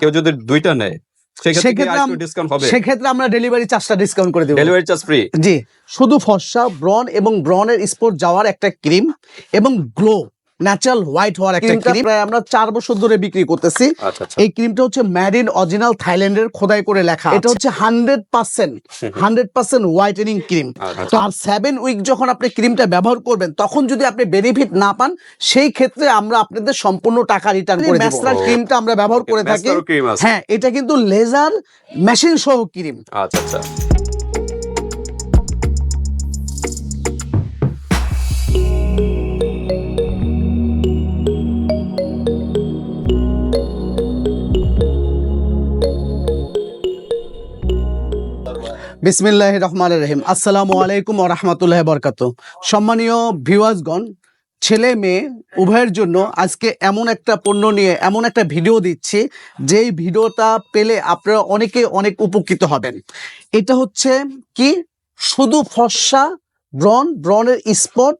কেউ যদি দুইটা নেয় সেক্ষেত্রে আমরা ডেলিভারি চার্জটা ডিসকাউন্ট করে দেবো। ডেলিভারি চার্জ ফ্রি জি। শুধু ফর্সা ব্রন এবং ব্রনের স্পোর্ট যাওয়ার একটা ক্রিম এবং গ্লো ন্যাচারাল হোয়াইট হওয়ার একটা ক্রিম। প্রায় আমরা চার বছর ধরে বিক্রি করতেছি। আচ্ছা আচ্ছা। এই ক্রিমটা হচ্ছে ম্যাড ইন অরিজিনাল থাইল্যান্ডের খোদাই করে লেখা। এটা হচ্ছে hundred percent hundred percent whitening cream. তো আর সেভেন উইক যখন আপনি ক্রিমটা ব্যবহার করবেন তখন যদি আপনি বেনিফিট না পান সেই ক্ষেত্রে আমরা আপনাদের সম্পূর্ণ টাকা রিটার্ন করে দেব। ম্যাসলার ক্রিমটা আমরা ব্যবহার করে থাকি। হ্যাঁ এটা কিন্তু লেজার মেশিন সহ ক্রিম আচ্ছা আচ্ছা। বিসমিল্লাহ রহমান রহিম। আসসালামু আলাইকুম রহমতুল্লাহ বরকাত সম্মানীয় ভিউয়ার্সগণ, ছেলে মেয়ে, উভয়ের জন্য আজকে এমন একটা পণ্য নিয়ে এমন একটা ভিডিও দিচ্ছি, যেই ভিডিওটা পেলে আপনারা অনেকে অনেক উপকৃত হবেন। এটা হচ্ছে কি? শুধু ফর্সা ব্রন ব্রনের স্পট,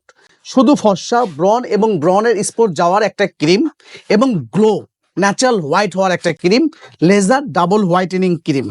শুধু ফর্সা ব্রন এবং ব্রনের স্পট যাওয়ার একটা ক্রিম এবং গ্লো। ন্যাচারাল হোয়াইট হওয়ার একটা cream laser double whitening cream.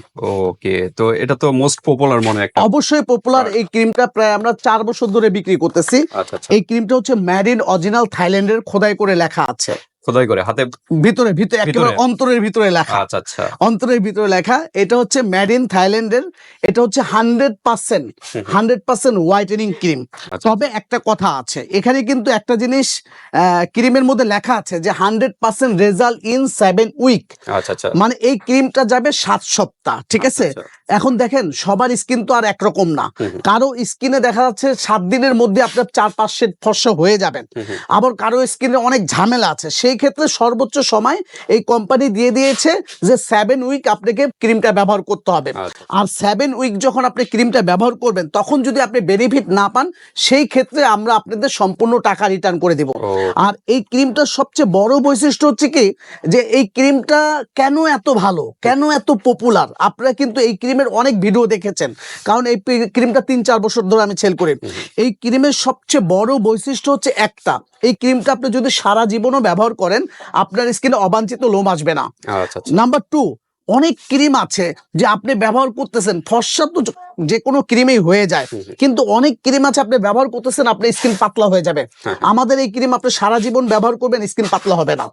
Okay তো এটা তো মোস্ট পপুলার মনে হয় একটা। অবশ্যই পপুলার এই ক্রিমটা প্রায় আমরা চার বছর ধরে বিক্রি করতেছি। আচ্ছা আচ্ছা। এই ক্রিমটা হচ্ছে ম্যাড ইন অরিজিনাল থাইল্যান্ডের খোদাই করে লেখা আছে। খোদাই করে হাতে ভিতরে ভিতরে একেবারে অন্তরের ভিতরে লেখা। আচ্ছা আচ্ছা। অন্তরের ভিতরে লেখা এটা হচ্ছে ম্যাড ইন থাইল্যান্ডের এটা হচ্ছে hundred percent hundred percent whitening cream আচ্ছা। তবে একটা কথা আছে এখানে কিন্তু একটা জিনিস ক্রিমের মধ্যে লেখা আছে যে hundred percent result in seven week আচ্ছা আচ্ছা। মানে এই ক্রিমটা যাবে সাত সপ্তাহ ঠিক আছে? আচ্ছা, এখন দেখেন সবার স্কিন তো আর একরকম না। কারও স্কিনে দেখা যাচ্ছে সাত দিনের মধ্যে আপনার চার পাঁচ শেড ফর্সা হয়ে যাবেন। আবার কারও স্কিনে অনেক ঝামেলা আছে সেই ক্ষেত্রে সর্বোচ্চ সময় এই কোম্পানি দিয়ে দিয়েছে যে সেভেন উইক আপনাকে ক্রিমটা ব্যবহার করতে হবে। আচ্ছা। আর সেভেন উইক যখন আপনি ক্রিমটা ব্যবহার করবেন তখন যদি আপনি বেনিফিট না পান সেই ক্ষেত্রে আমরা আপনাদের সম্পূর্ণ টাকা রিটার্ন করে দেব। আর এই ক্রিমটার সবচেয়ে বড় বৈশিষ্ট্য হচ্ছে কি যে এই ক্রিমটা কেন এত ভালো কেন এত পপুলার আপনারা কিন্তু এই ক্রিমের অনেক ভিডিও দেখেছেন। কারণ এই ক্রিমটা তিন চার বছর ধরে আমি সেল করি। এই ক্রিমের সবচেয়ে বড় বৈশিষ্ট্য হচ্ছে একটা এই ক্রিমটা আপনি যদি সারা জীবনও ব্যবহার করেন আপনার স্কিনে অবাঞ্ছিত লোম আসবে না। আচ্ছা আচ্ছা। নাম্বার টু অনেক ক্রিম আছে যে আপনি ব্যবহার করতেছেন ফর্সা তো য- কোনো ক্রিমেই হয়ে যায়। কিন্তু অনেক ক্রিম আছে আপনি ব্যবহার করতেছেন আপনার স্কিন পাতলা হয়ে যাবে হ্যাঁ। আমাদের এই ক্রিম আপনি সারা জীবন ব্যবহার করবেন স্কিন পাতলা হবে না।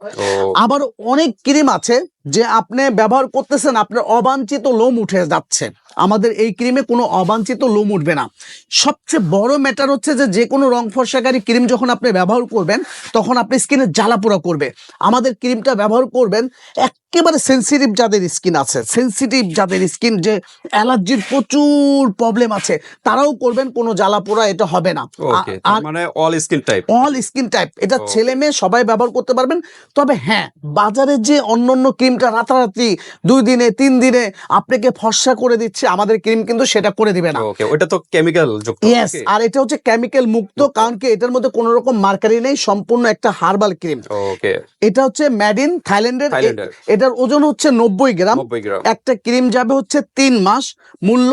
আবার অনেক ক্রিম আছে যে আপনি ব্যবহার করতেছেন আপনার অবাঞ্ছিত লোম উঠে যাচ্ছে। আমাদের এই ক্রিমে কোনো অবাঞ্ছিত লোম উঠবে না। সবচেয়ে বড় ম্যাটার হচ্ছে যে যে কোনো রং ফর্সাকারী ক্রিম যখন আপনি ব্যবহার করবেন তখন আপনি স্কিনে জ্বালাপোড়া করবে। আমাদের ক্রিমটা ব্যবহার করবেন একেবারে সেন্সিটিভ যাদের স্কিন আছে। সেন্সিটিভ যাদের স্কিন যে অ্যালার্জির প্রচুর প্রবলেম আছে। তারাও করবেন কোনো জ্বালাপোড়া এটা হবে না। মানে all skin type all skin type এটা ছেলে মেয়ে সবাই ব্যবহার করতে পারবেন। তবে হ্যাঁ বাজারে যে অন্য অন্য ক্রিমটা রাতারাতি দুই দিনে তিন দিনে আপনাকে ফর্সা করে দিচ্ছে আমাদের ক্রিম কিন্তু সেটা করে দিবে না। ওটা তো কেমিক্যাল যুক্ত ইয়েস আর এটা হচ্ছে কেমিক্যাল মুক্ত কারণ কি এটার মধ্যে কোনো রকম মার্কারি নেই সম্পূর্ণ একটা হার্বাল ক্রিম। ওকে এটা হচ্ছে ম্যাড ইন থাইল্যান্ডের এটার ওজন হচ্ছে নব্বই গ্রাম। একটা ক্রিম যাবে হচ্ছে তিন মাস মূল্য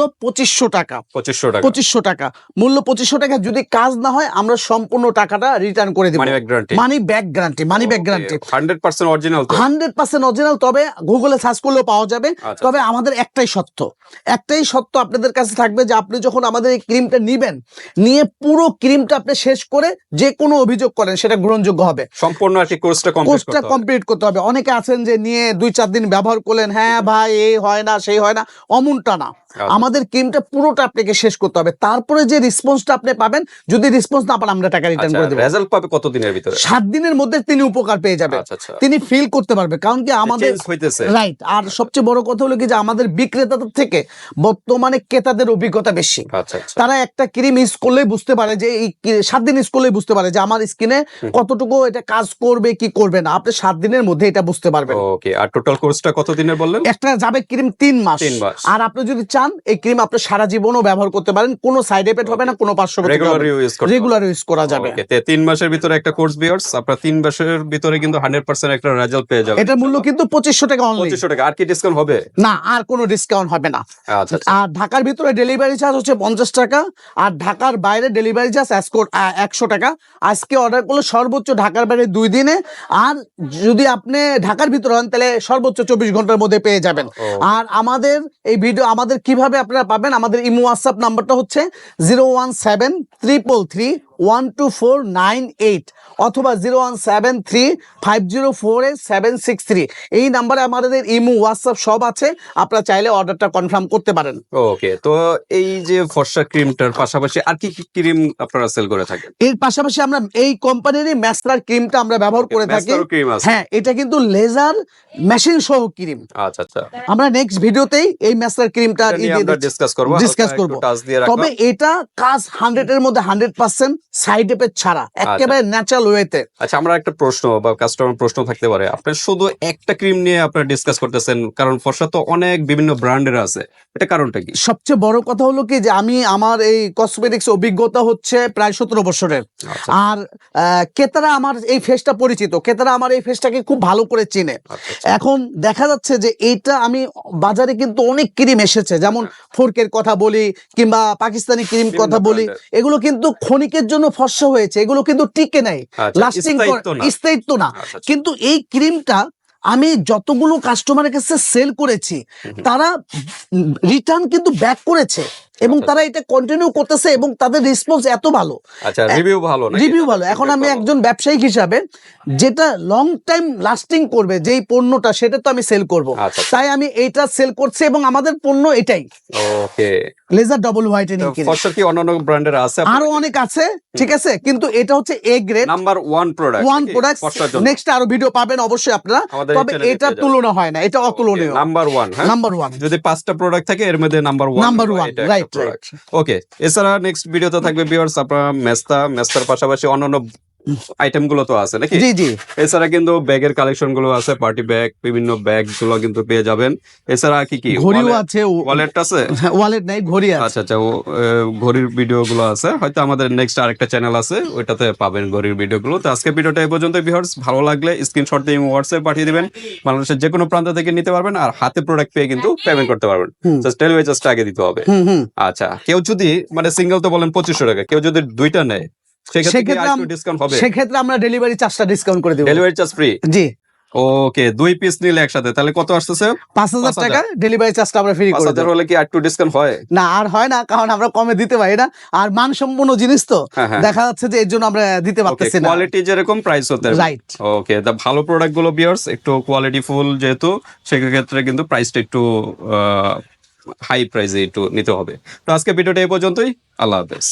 পঁচিশশো টাকা। 2500 টাকা। পঁচিশশো টাকা। মূল্য পঁচিশশো টাকা যদি কাজ না হয় আমরা সম্পূর্ণ টাকাটা রিটার্ন করে দিব। Money back guarantee money back guarantee guarantee 100% original hundred percent original তবে গুগলে সার্চ করলেও পাওয়া যাবে। আচ্ছা, তবে আমাদের একটাই সত্য। একটাই সত্য আপনাদের কাছে থাকবে যে আপনি যখন আমাদের এই ক্রিমটা নিবেন নিয়ে পুরো ক্রিমটা আপনি শেষ করে যে কোনো অভিযোগ করেন সেটা গ্রহণযোগ্য হবে। সম্পূর্ণ আর কি কোর্সটা কমপ্লিট কোর্সটা করতে হবে। কমপ্লিট করতে হবে। অনেকে আছেন যে নিয়ে দুই চার দিন ব্যবহার করলেন হ্যাঁ ভাই এই হয় না সেই হয় না। অমনটা না। আমাদের ক্রিমটা পুরোটা আপনাকে শেষ করতে হবে। তারপরে যে রেসপন্সটা আপনি পাবেন যদি রেসপন্স না পান আমরা টাকা রিটার্ন আচ্ছা করে দেবো। রেজাল্ট পাবে কত দিনের ভিতরে? সাত দিনের মধ্যে তিনি উপকার পেয়ে যাবে। আচ্ছা আচ্ছা। তিনি ফিল করতে পারবে কারণ কি আমাদের রাইট আর সবচেয়ে বড় কথা হলো কি যে আমাদের বিক্রেতাদের থেকে বর্তমানে ক্রেতাদের অভিজ্ঞতা বেশি। আচ্ছা আচ্ছা। তারা একটা ক্রিম ইউজ করলেই বুঝতে পারে যে এই কি- সাত দিন ইউজ করলেই বুঝতে পারে যে আমার স্কিনে কতটুকু এটা কাজ করবে কি করবে না। আপনি সাত দিনের মধ্যে এটা বুঝতে পারবেন। ওকে আর টোটাল কোর্সটা কত দিনের বললেন? একটা যাবে ক্রিম তিন মাস। মাস। আর আপনি যদি চান এই ক্রিম আপনি সারা জীবনও ব্যবহার করতে পারেন। কোনো সাইড এফেক্ট হবে না কোনো পার্শ্ব রেগুলার ইউজ করতে রেগুলার ইউজ করা যাবে। তিন মাসের ভিতরে একটা কোর্স বিয়ার্স আপনারা তিন মাসের ভিতরে কিন্তু হান্ড্রেড পার্সেন্ট একটা রেজাল্ট পেয়ে যাবেন। এটার মূল্য কিন্তু পঁচিশশো টাকা অনলি পঁচিশশো টাকা। আর কি ডিসকাউন্ট হবে? না আর কোনো ডিসকাউন্ট হবে না। আচ্ছা আচ্ছা। আর ঢাকার ভিতরে ডেলিভারি চার্জ হচ্ছে পঞ্চাশ টাকা আর ঢাকার বাইরে ডেলিভারি চার্জ একশো টাকা। আজকে অর্ডার করলে সর্বোচ্চ ঢাকার বাইরে দুই দিনে আর যদি আপনি ঢাকার ভিতরে হন তাহলে সর্বোচ্চ চব্বিশ ঘণ্টার মধ্যে পেয়ে যাবেন। আর আমাদের এই ভিডিও আমাদের কীভাবে আপনারা পাবেন? আমাদের ইমো হোয়াটসঅ্যাপ নাম্বারটা হচ্ছে zero one seven triple three one two four nine eight অথবা zero one seven three five zero four eight seven six three এই নাম্বারে আমাদের ইমো হোয়াটসঅ্যাপ সব আছে আপনারা চাইলে অর্ডারটা কনফার্ম করতে পারেন। ওকে তো এই যে ফর্সা ক্রিমটার পাশাপাশি আর কি কি ক্রিম আপনারা সেল করে থাকেন? এর পাশাপাশি আমরা এই কোম্পানিরই ম্যাস্টার ক্রিমটা আমরা ব্যবহার করে থাকি। হ্যাঁ এটা কিন্তু লেজার মেশিন সহ ক্রিম। আচ্ছা আচ্ছা। আমরা নেক্সট ভিডিওতেই এই ম্যাস্টার ক্রিমটা ডিসকাস করব Discuss করব। তবে এটা কাজ হান্ড্রেড এর মধ্যে হান্ড্রেড পার্সেন্ট সাইড এফেক্ট ছাড়া একেবারে ন্যাচারাল ওয়েতে আচ্ছা আমরা একটা প্রশ্ন বা কাস্টমার প্রশ্ন থাকতে পারে। আপনি শুধু একটা ক্রিম নিয়ে আপনারা ডিসকাস করতেছেন কারণ ফর্সা তো অনেক বিভিন্ন ব্র্যান্ডের আছে। এটা কারণটা কি? সবচেয়ে বড় কথা হলো কি যে আমি আমার এই কসমেটিক্স অভিজ্ঞতা হচ্ছে প্রায় সতেরো বছরের। আচ্ছা। আর ক্রেতারা আমার এই ফেসটা পরিচিত ক্রেতারা আমার এই ফেসটাকে খুব ভালো করে চিনে। আচ্ছা, এখন দেখা যাচ্ছে যে এইটা আমি বাজারে কিন্তু অনেক ক্রিম এসেছে যেমন ফোরকের কথা বলি কিংবা পাকিস্তানি ক্রিম কথা বলি এগুলো কিন্তু ক্ষণিকের জন্য ফর্সা হয়েছে এগুলো কিন্তু টিকে নেই আচ্ছা, লাস্টিং স্থায়িত্ব না। স্থায়িত্ব না আচ্ছা, আচ্ছা। কিন্তু এই ক্রিমটা আমি যতগুলো কাস্টমারের কাছে সেল করেছি তারা রিটার্ন কিন্তু ব্যাক করেছে এবং আচ্ছা। তারা এটা কন্টিনিউ করতেছে এবং তাদের রেসপন্স এত ভালো। আচ্ছা রিভিউ ভালো রিভিউ ভালো। এখন আমি একজন ব্যবসায়িক হিসাবে যেটা লং টাইম লাস্টিং করবে যেই পণ্যটা সেটা তো আমি সেল করব। আচ্ছা তাই আমি এইটা সেল করছি এবং আমাদের পণ্য এটাই। ওকে লেজার ডবল হোয়াইটেনিং কি অন্যান্য ব্র্যান্ডের আছে আরও অনেক আছে ঠিক আছে? কিন্তু এটা হচ্ছে A grade number one product one product next আরও ভিডিও পাবেন অবশ্যই আপনারা। তবে এটা তুলনা হয় না এটা অতুলনীয়। নাম্বার ওয়ান হ্যাঁ? নাম্বার ওয়ান যদি পাঁচটা প্রোডাক্ট থাকে এর মধ্যে number one Number one, okay এছাড়া নেক্সট ভিডিওতে থাকবে ভিউয়ার্স আপনারা মেস্তা মেস্তার পাশাপাশি অন্যান্য আইটেমগুলো তো আছে নাকি? জি জি। এছাড়া কিন্তু ব্যাগের কালেকশনগুলো আছে পার্টি ব্যাগ বিভিন্ন ব্যাগগুলো কিন্তু পেয়ে যাবেন। এছাড়া কি কি? ঘড়িও আছে ওয়ালেট আছে? ওয়ালেট নাই ঘড়ি আছে। আচ্ছা আচ্ছা ঘড়ির ভিডিও গুলো আছে। হয়তো আমাদের নেক্সট আরেকটা চ্যানেল আছে ওইটাতে পাবেন ঘড়ির ভিডিও গুলো তো আজকে ভিডিওটা এই পর্যন্ত ভিউয়ার্স ভালো লাগলে স্ক্রিনশট দিয়ে হোয়াটসঅ্যাপ পাঠিয়ে দিবেন। বাংলাদেশের যে কোনো প্রান্ত থেকে নিতে পারবেন আর হাতে প্রোডাক্ট পেয়ে কিন্তু পেমেন্ট করতে পারবেন। জাস্ট ডেলিভারি চার্জটা আগে দিতে হবে। আচ্ছা কেউ যদি মানে সিঙ্গেল তো বলেন পঁচিশশো টাকা কেউ যদি দুইটা নেয় সেক্ষেত্রে আমরা ডেলিভারি চার্জটা ডিসকাউন্ট করে দেবো। ডেলিভারি চার্জ ফ্রি জি। ওকে দুই পিস নিলে একসাথে তাহলে কত আসতেছে? পাঁচ হাজার টাকা ডেলিভারি চার্জটা আমরা ফ্রি করে দেবো। হলে কি একটু ডিসকাউন্ট হয়? না আর হয় না কারণ আমরা কমে দিতে পারি না? আর মানসম্পন্ন জিনিস তো হ্যাঁ হ্যাঁ। দেখা যাচ্ছে যে এর জন্য আমরা দিতে পারতেছি না। কোয়ালিটি যেরকম প্রাইস হতে রাইট ওকে দা ভালো প্রোডাক্টগুলো বিয়ার্স একটু কোয়ালিটি ফুল যেহেতু সেক্ষেত্রে কিন্তু প্রাইসটা একটু হাই প্রাইসে একটু নিতে হবে। তো আজকে ভিডিওটা এই পর্যন্তই আল্লাহ হাফেজ।